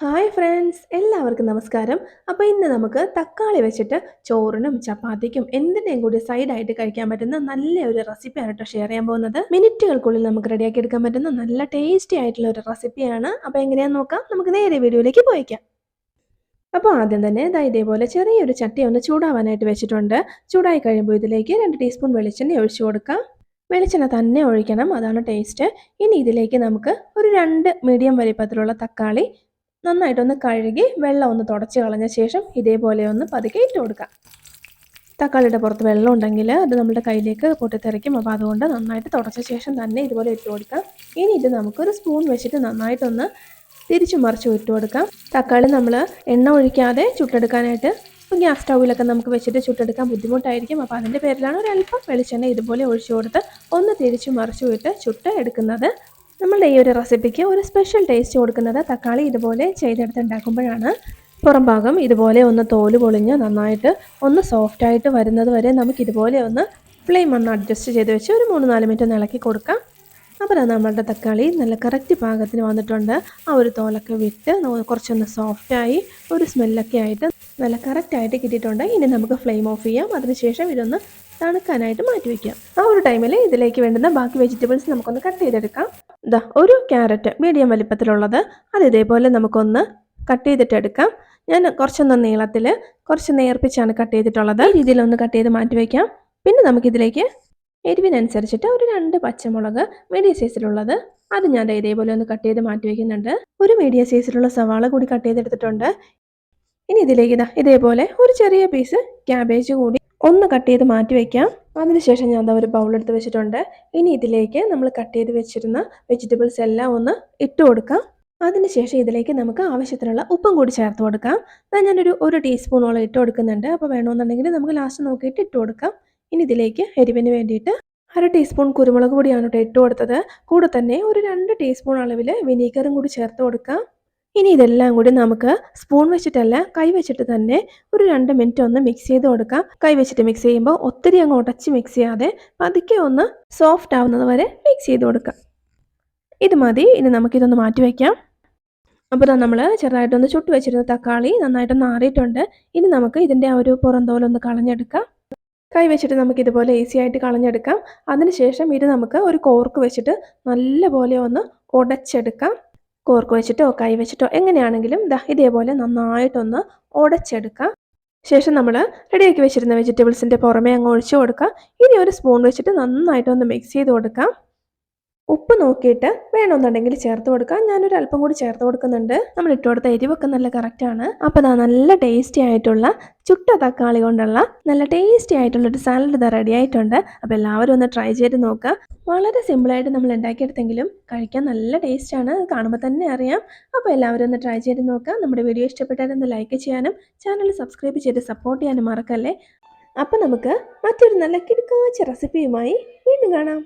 Hi friends എല്ലാവർക്കും നമസ്കാരം. അപ്പോൾ ഇന്ന് നമുക്ക് തക്കാളി വെച്ചിട്ട് ചോറിനും ചപ്പാത്തിക്കും എന്തിന്റെയും കൂടി സൈഡായിട്ട് കഴിക്കാൻ പറ്റുന്ന നല്ല ഒരു റെസിപ്പിയാണ് കേട്ടോ ഷെയർ ചെയ്യാൻ പോകുന്നത്. മിനിറ്റുകൾക്കുള്ളിൽ നമുക്ക് റെഡിയാക്കി എടുക്കാൻ പറ്റുന്ന നല്ല ടേസ്റ്റി ആയിട്ടുള്ള ഒരു റെസിപ്പിയാണ് അപ്പോൾ എങ്ങനെയാണെന്ന് നോക്കാം. നമുക്ക് നേരെ വീഡിയോയിലേക്ക് പോയിക്കാം. അപ്പോൾ ആദ്യം തന്നെ ഇതാ ഇതേപോലെ ചെറിയൊരു ചട്ടി ഒന്ന് ചൂടാവാനായിട്ട് വെച്ചിട്ടുണ്ട്. ചൂടായി കഴിയുമ്പോൾ ഇതിലേക്ക് രണ്ട് ടീസ്പൂൺ വെളിച്ചെണ്ണ ഒഴിച്ചു കൊടുക്കാം. വെളിച്ചെണ്ണ തന്നെ ഒഴിക്കണം അതാണ് ടേസ്റ്റ് ഇനി ഇതിലേക്ക് നമുക്ക് ഒരു രണ്ട് മീഡിയം വലിപ്പത്തിലുള്ള തക്കാളി നന്നായിട്ടൊന്ന് കഴുകി വെള്ളം ഒന്ന് തുടച്ച് കളഞ്ഞ ശേഷം ഇതേപോലെ ഒന്ന് പതുക്കെ ഇട്ട് കൊടുക്കാം. തക്കാളിയുടെ പുറത്ത് വെള്ളം ഉണ്ടെങ്കിൽ അത് നമ്മുടെ കയ്യിലേക്ക് പൊട്ടിത്തെറിക്കും. അപ്പോൾ അതുകൊണ്ട് നന്നായിട്ട് തുടച്ച ശേഷം തന്നെ ഇതുപോലെ ഇട്ട് കൊടുക്കാം. ഇനി ഇത് നമുക്കൊരു സ്പൂൺ വെച്ചിട്ട് നന്നായിട്ടൊന്ന് തിരിച്ചു മറിച്ച് ഇട്ട് കൊടുക്കാം. തക്കാളി നമ്മൾ എണ്ണ ഒഴിക്കാതെ ചുട്ടെടുക്കാനായിട്ട് ഇപ്പോൾ ഗ്യാസ് സ്റ്റൗവിലൊക്കെ നമുക്ക് വെച്ചിട്ട് ചുട്ടെടുക്കാൻ ബുദ്ധിമുട്ടായിരിക്കും. അപ്പോൾ അതിന്റെ പേരിലാണ് അല്പം വെളിച്ചെണ്ണ ഇതുപോലെ ഒഴിച്ചു കൊടുത്ത് ഒന്ന് തിരിച്ചു മറിച്ചു വിട്ട് ചുട്ട് എടുക്കുന്നത് നമ്മളുടെ ഈ ഒരു റെസിപ്പിക്ക് ഒരു സ്പെഷ്യൽ ടേസ്റ്റ് കൊടുക്കുന്നത് തക്കാളി ഇതുപോലെ ചെയ്തെടുത്ത് ഉണ്ടാക്കുമ്പോഴാണ് പുറം ഭാഗം ഇതുപോലെ ഒന്ന് തോൽ പൊളിഞ്ഞ് നന്നായിട്ട് ഒന്ന് സോഫ്റ്റായിട്ട് വരുന്നത് വരെ നമുക്ക് ഇതുപോലെ ഒന്ന് ഫ്ലെയിം ഒന്ന് അഡ്ജസ്റ്റ് ചെയ്ത് വെച്ച് ഒരു മൂന്ന് നാല് മിനിറ്റ് ഇളക്കി കൊടുക്കാം. അപ്പോൾ നമ്മളുടെ തക്കാളി നല്ല കറക്റ്റ് പാകത്തിന് വന്നിട്ടുണ്ട്. ആ ഒരു തോലൊക്കെ വിട്ട് കുറച്ചൊന്ന് സോഫ്റ്റായി ഒരു സ്മെല്ലൊക്കെ ആയിട്ട് നല്ല കറക്റ്റായിട്ട് കിട്ടിയിട്ടുണ്ട്. ഇനി നമുക്ക് ഫ്ലെയിം ഓഫ് ചെയ്യാം. അതിനുശേഷം ഇതൊന്ന് തണുക്കാനായിട്ട് മാറ്റി വയ്ക്കാം ആ ഒരു ടൈമിൽ ഇതിലേക്ക് വേണ്ടുന്ന ബാക്കി വെജിറ്റബിൾസ് നമുക്കൊന്ന് കട്ട് ചെയ്തെടുക്കാം. ഇതാ ഒരു ക്യാരറ്റ് മീഡിയം വലിപ്പത്തിലുള്ളത്. അത് ഇതേപോലെ നമുക്കൊന്ന് കട്ട് ചെയ്തിട്ട് എടുക്കാം. ഞാൻ കുറച്ചൊന്ന് നീളത്തിൽ കുറച്ച് നേർപ്പിച്ചാണ് കട്ട് ചെയ്തിട്ടുള്ളത്. ഈ രീതിയിലൊന്ന് കട്ട് ചെയ്ത് മാറ്റി വയ്ക്കാം. പിന്നെ നമുക്കിതിലേക്ക് എരിവിനനുസരിച്ചിട്ട് ഒരു രണ്ട് പച്ചമുളക് മീഡിയം സൈസിലുള്ളത്. അത് ഞാൻ ഇതേപോലെ ഒന്ന് കട്ട് ചെയ്ത് മാറ്റി വയ്ക്കുന്നുണ്ട്. ഒരു മീഡിയം സൈസിലുള്ള സവാള കൂടി കട്ട് ചെയ്തെടുത്തിട്ടുണ്ട്. ഇനി ഇതിലേക്ക് ഇതാ ഇതേപോലെ ഒരു ചെറിയ പീസ് ക്യാബേജ് കൂടി ഒന്ന് കട്ട് ചെയ്ത് മാറ്റി വയ്ക്കാം അതിനുശേഷം ഞാൻ എന്താ ഒരു ബൗൾ എടുത്ത് വെച്ചിട്ടുണ്ട്. ഇനി ഇതിലേക്ക് നമ്മൾ കട്ട് ചെയ്ത് വെച്ചിരുന്ന വെജിറ്റബിൾസ് എല്ലാം ഒന്ന് ഇട്ട് കൊടുക്കാം. അതിനുശേഷം ഇതിലേക്ക് നമുക്ക് ആവശ്യത്തിനുള്ള ഉപ്പും കൂടി ചേർത്ത് കൊടുക്കാം. ഞാൻ ഞാനൊരു ഒരു ടീസ്പൂണോളം ഇട്ട് കൊടുക്കുന്നുണ്ട്. അപ്പോൾ വേണമെന്നുണ്ടെങ്കിൽ നമുക്ക് ലാസ്റ്റ് നോക്കിയിട്ട് ഇട്ട് കൊടുക്കാം. ഇനി ഇതിലേക്ക് എരിവിന് വേണ്ടിയിട്ട് അര ടീസ്പൂൺ കുരുമുളക് പൊടിയാണ് കേട്ടോ ഇട്ട് കൊടുത്തത്. കൂടെ തന്നെ ഒരു രണ്ട് ടീസ്പൂൺ അളവിൽ വിനീഗറും കൂടി ചേർത്ത് കൊടുക്കാം. ഇനി ഇതെല്ലാം കൂടി നമുക്ക് സ്പൂൺ വെച്ചിട്ടല്ല കൈ വെച്ചിട്ട് തന്നെ ഒരു രണ്ട് മിനിറ്റ് ഒന്ന് മിക്സ് ചെയ്ത് കൊടുക്കാം. കൈ വെച്ചിട്ട് മിക്സ് ചെയ്യുമ്പോൾ ഒത്തിരി അങ്ങ് ഉടച്ച് മിക്സ് ചെയ്യാതെ പതുക്കെ ഒന്ന് സോഫ്റ്റ് ആവുന്നത് വരെ മിക്സ് ചെയ്ത് കൊടുക്കാം. ഇത് മതി. ഇനി നമുക്കിതൊന്ന് മാറ്റി വയ്ക്കാം അപ്പോൾ നമ്മൾ ചെറുതായിട്ടൊന്ന് ചുട്ട് വെച്ചിരുന്ന തക്കാളി നന്നായിട്ടൊന്ന് ആറിയിട്ടുണ്ട്. ഇനി നമുക്ക് ഇതിന്റെ ആ ഒരു പുറം തോലൊന്ന് കളഞ്ഞെടുക്കാം. കൈ വെച്ചിട്ട് നമുക്ക് ഇതുപോലെ ഈസി ആയിട്ട് കളഞ്ഞെടുക്കാം. അതിനുശേഷം ഇത് നമുക്ക് ഒരു കോർക്ക് വെച്ചിട്ട് നല്ലപോലെ ഒന്ന് ഉടച്ചെടുക്കാം. കോർക്ക് വെച്ചിട്ടോ കൈ വെച്ചിട്ടോ എങ്ങനെയാണെങ്കിലും ദാ ഇതേപോലെ നന്നായിട്ടൊന്ന് ഉടച്ചെടുക്കാം. ശേഷം നമ്മൾ റെഡിയാക്കി വെച്ചിരുന്ന വെജിറ്റബിൾസിന്റെ പുറമേ അങ്ങ് ഒഴിച്ചു കൊടുക്കാം. ഇനി ഒരു സ്പൂൺ വെച്ചിട്ട് നന്നായിട്ടൊന്ന് മിക്സ് ചെയ്ത് കൊടുക്കാം. ഉപ്പ് നോക്കിയിട്ട് വേണമെന്നുണ്ടെങ്കിൽ ചേർത്ത് കൊടുക്കാം. ഞാനൊരു അല്പം കൂടി ചേർത്ത് കൊടുക്കുന്നുണ്ട്. നമ്മൾ ഇട്ട് കൊടുത്ത എരിവൊക്കെ നല്ല കറക്റ്റാണ് അപ്പോൾ അതാ നല്ല ടേസ്റ്റി ആയിട്ടുള്ള ചുട്ട തക്കാളി കൊണ്ടുള്ള നല്ല ടേസ്റ്റി ആയിട്ടുള്ള ഒരു സാലഡ് ഇതാ റെഡി ആയിട്ടുണ്ട്. അപ്പോൾ എല്ലാവരും ഒന്ന് ട്രൈ ചെയ്ത് നോക്കുക. വളരെ സിമ്പിളായിട്ട് നമ്മൾ ഉണ്ടാക്കിയെടുത്തെങ്കിലും കഴിക്കാൻ നല്ല ടേസ്റ്റാണ് കാണുമ്പോൾ തന്നെ അറിയാം. അപ്പോൾ എല്ലാവരും ഒന്ന് ട്രൈ ചെയ്ത് നോക്കുക. നമ്മുടെ വീഡിയോ ഇഷ്ടപ്പെട്ടാൽ ഒന്ന് ലൈക്ക് ചെയ്യാനും ചാനൽ സബ്സ്ക്രൈബ് ചെയ്ത് സപ്പോർട്ട് ചെയ്യാനും മറക്കല്ലേ? അപ്പോൾ നമുക്ക് മറ്റൊരു നല്ല കിടക്കാച്ച റെസിപ്പിയുമായി വീണ്ടും കാണാം.